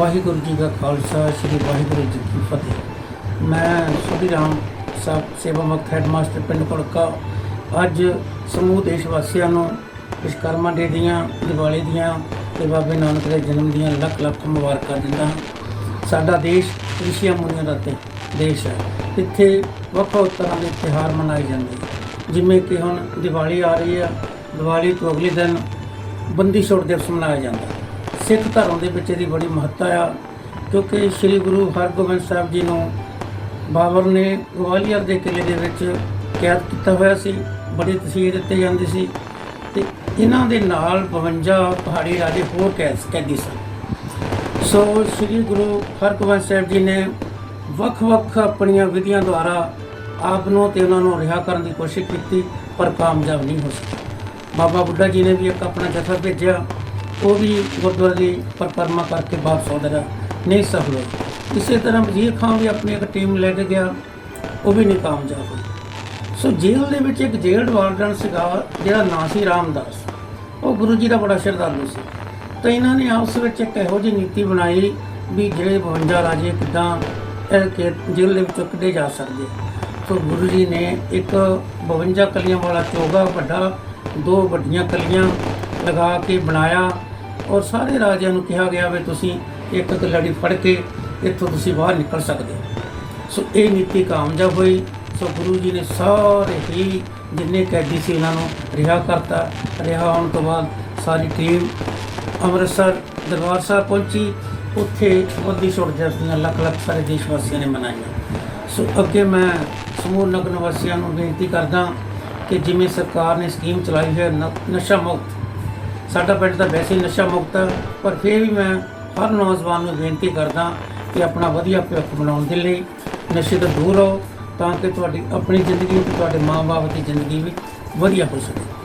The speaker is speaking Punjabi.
ਵਾਹਿਗੁਰੂ ਜੀ ਦਾ ਖਾਲਸਾ, ਸ੍ਰੀ ਵਾਹਿਗੁਰੂ ਜੀ ਕੀ ਫਤਿਹ। ਮੈਂ ਸੁਧੀ ਰਾਮ ਸਾਹਿਬ, ਸੇਵਾ ਮੁਕਤ ਹੈਡਮਾਸਟਰ ਪਿੰਡ ਕੋਲਕਾ ਅੱਜ ਸਮੂਹ ਦੇਸ਼ ਵਾਸੀਆਂ ਨੂੰ ਵਿਸ਼ਕਰਮਾ ਡੇ ਦੀਆਂ, ਦੀਵਾਲੀ ਦੀਆਂ ਤੇ ਬਾਬੇ ਨਾਨਕ ਦੇ ਜਨਮ ਦੀਆਂ ਲੱਖ ਲੱਖ ਮੁਬਾਰਕਾਂ ਦਿੰਦਾ ਹਾਂ। ਸਾਡਾ ਦੇਸ਼ ਰਿਸ਼ੀਆਂ ਮੁਨੀਆਂ ਦਾ ਤੇ ਦੇਸ਼ ਹੈ। ਇੱਥੇ ਵੱਖ ਵੱਖ ਤਰ੍ਹਾਂ ਦੇ ਤਿਉਹਾਰ ਮਨਾਏ ਜਾਂਦੇ ਹਨ। ਜਿਵੇਂ ਕਿ ਹੁਣ ਦੀਵਾਲੀ ਆ ਰਹੀ ਹੈ ਦੀਵਾਲੀ ਤੋਂ ਅਗਲੇ ਦਿਨ ਬੰਦੀ ਛੋੜ ਦਿਵਸ ਮਨਾਇਆ ਜਾਂਦਾ। ਸਿੱਖ ਧਰਮ ਦੇ ਵਿੱਚ ਇਹਦੀ ਬੜੀ ਮਹੱਤਤਾ ਆ, ਕਿਉਂਕਿ ਸ੍ਰੀ ਗੁਰੂ ਹਰਗੋਬਿੰਦ ਸਾਹਿਬ ਜੀ ਨੂੰ ਬਾਬਰ ਨੇ ਗਵਾਲੀਅਰ ਦੇ ਕਿਲੇ ਦੇ ਵਿੱਚ ਕੈਦ ਕੀਤਾ ਹੋਇਆ ਸੀ, ਬੜੀ ਤਸੀਹ ਦਿੱਤੇ ਜਾਂਦੀ ਸੀ ਤੇ ਇਹਨਾਂ ਦੇ ਨਾਲ 52 ਪਹਾੜੀ ਰਾਜੇ ਹੋਰ ਕੈਦ ਕੈਦੀ ਸਨ। ਸੋ ਸ੍ਰੀ ਗੁਰੂ ਹਰਗੋਬਿੰਦ ਸਾਹਿਬ ਜੀ ਨੇ ਵੱਖ-ਵੱਖ ਆਪਣੀਆਂ ਵਿਧੀਆਂ ਦੁਆਰਾ ਆਪ ਨੂੰ ਤੇ ਉਹਨਾਂ ਨੂੰ ਰਿਹਾ ਕਰਨ ਦੀ ਕੋਸ਼ਿਸ਼ ਕੀਤੀ, ਪਰ ਕਾਮਯਾਬ ਨਹੀਂ ਹੋ ਸਕੇ ਬਾਬਾ ਬੁੱਢਾ ਜੀ ਨੇ ਵੀ ਇੱਕ ਆਪਣਾ ਜਥਾ ਭੇਜਿਆ। ਉਹ ਵੀ ਗੁਰਦੁਆਰੇ ਦੀ ਪਰਿਕਰਮਾ ਕਰਕੇ ਵਾਪਸ ਆਉਂਦਾ ਰਿਹਾ, ਨਹੀਂ ਸਫਲ ਹੋਇਆ। ਇਸੇ ਤਰ੍ਹਾਂ ਵਜ਼ੀਰ ਖਾਨ ਵੀ ਆਪਣੀ ਇੱਕ ਟੀਮ ਲੈ ਕੇ ਗਿਆ, ਉਹ ਵੀ ਨਹੀਂ ਕਾਮਯਾਬ ਹੋਈ ਸੋ ਜੇਲ੍ਹ ਦੇ ਵਿੱਚ ਇੱਕ ਜੇਲ੍ਹ ਵਾਰਡਨ ਸੀਗਾ, ਜਿਹੜਾ ਨਾਂ ਸੀ ਰਾਮਦਾਸ। ਉਹ ਗੁਰੂ ਜੀ ਦਾ ਬੜਾ ਸ਼ਰਧਾਲੂ ਸੀ। ਤਾਂ ਇਹਨਾਂ ਨੇ ਆਪਸ ਵਿੱਚ ਇੱਕ ਇਹੋ ਜਿਹੀ ਨੀਤੀ ਬਣਾਈ ਵੀ ਜਿਹੜੇ 52 ਰਾਜੇ ਕਿੱਦਾਂ ਇਹ ਕਿ ਜੇਲ੍ਹ ਦੇ ਵਿੱਚੋਂ ਕੱਢੇ ਜਾ ਸਕਦੇ ਸੋ ਗੁਰੂ ਜੀ ਨੇ ਇੱਕ 52 ਕਲੀਆਂ ਵਾਲਾ ਚੋਗਾ ਵੱਡਾ, ਦੋ ਵੱਡੀਆਂ ਕਲੀਆਂ ਲਗਾ ਕੇ ਬਣਾਇਆ। ਔਰ ਸਾਰੇ ਰਾਜਿਆਂ ਨੂੰ ਕਿਹਾ ਗਿਆ ਵੀ ਤੁਸੀਂ ਇੱਕ ਇੱਕ ਲੜੀ ਫੜ ਕੇ ਇੱਥੋਂ ਤੁਸੀਂ ਬਾਹਰ ਨਿਕਲ ਸਕਦੇ ਹੋ। ਸੋ ਇਹ ਨੀਤੀ ਕਾਮਯਾਬ ਹੋਈ। ਸੋ ਗੁਰੂ ਜੀ ਨੇ ਸਾਰੇ ਹੀ ਜਿੰਨੇ ਕੈਦੀ ਸੀ ਉਹਨਾਂ ਨੂੰ ਰਿਹਾ ਕਰਤਾ। ਰਿਹਾ ਹੋਣ ਤੋਂ ਬਾਅਦ ਸਾਰੀ ਟੀਮ ਅੰਮ੍ਰਿਤਸਰ ਦਰਬਾਰ ਸਾਹਿਬ ਪਹੁੰਚੀ। ਉੱਥੇ ਬੰਦੀ ਛੋੜ ਦਿਵਸ ਦੀਆਂ ਲੱਖ ਲੱਖ ਸਾਰੇ ਦੇਸ਼ ਵਾਸੀਆਂ ਨੇ ਮਨਾਈਆਂ। ਸੋ ਅੱਗੇ ਮੈਂ ਸਮੂਹ ਨਗਰ ਨਿਵਾਸੀਆਂ ਨੂੰ ਬੇਨਤੀ ਕਰਦਾ ਕਿ ਜਿਵੇਂ ਸਰਕਾਰ ਨੇ ਸਕੀਮ ਚਲਾਈ ਹੈ, ਨ- ਨਸ਼ਾ ਮੁਕਤ ਸਾਡਾ ਪਿੰਡ ਤਾਂ ਵੈਸੇ ਹੀ ਨਸ਼ਾ ਮੁਕਤ ਹੈ ਪਰ ਫਿਰ ਵੀ ਮੈਂ ਹਰ ਨੌਜਵਾਨ ਨੂੰ ਬੇਨਤੀ ਕਰਦਾ ਕਿ ਆਪਣਾ ਵਧੀਆ ਭਵਿੱਖ ਬਣਾਉਣ ਦੇ ਲਈ ਨਸ਼ੇ ਤੋਂ ਦੂਰ ਰਹੋ, ਤਾਂ ਕਿ ਤੁਹਾਡੀ ਆਪਣੀ ਜ਼ਿੰਦਗੀ ਤੇ ਤੁਹਾਡੇ ਮਾਂ-ਬਾਪ ਦੀ ਜ਼ਿੰਦਗੀ ਵੀ ਵਧੀਆ ਹੋ ਸਕੇ।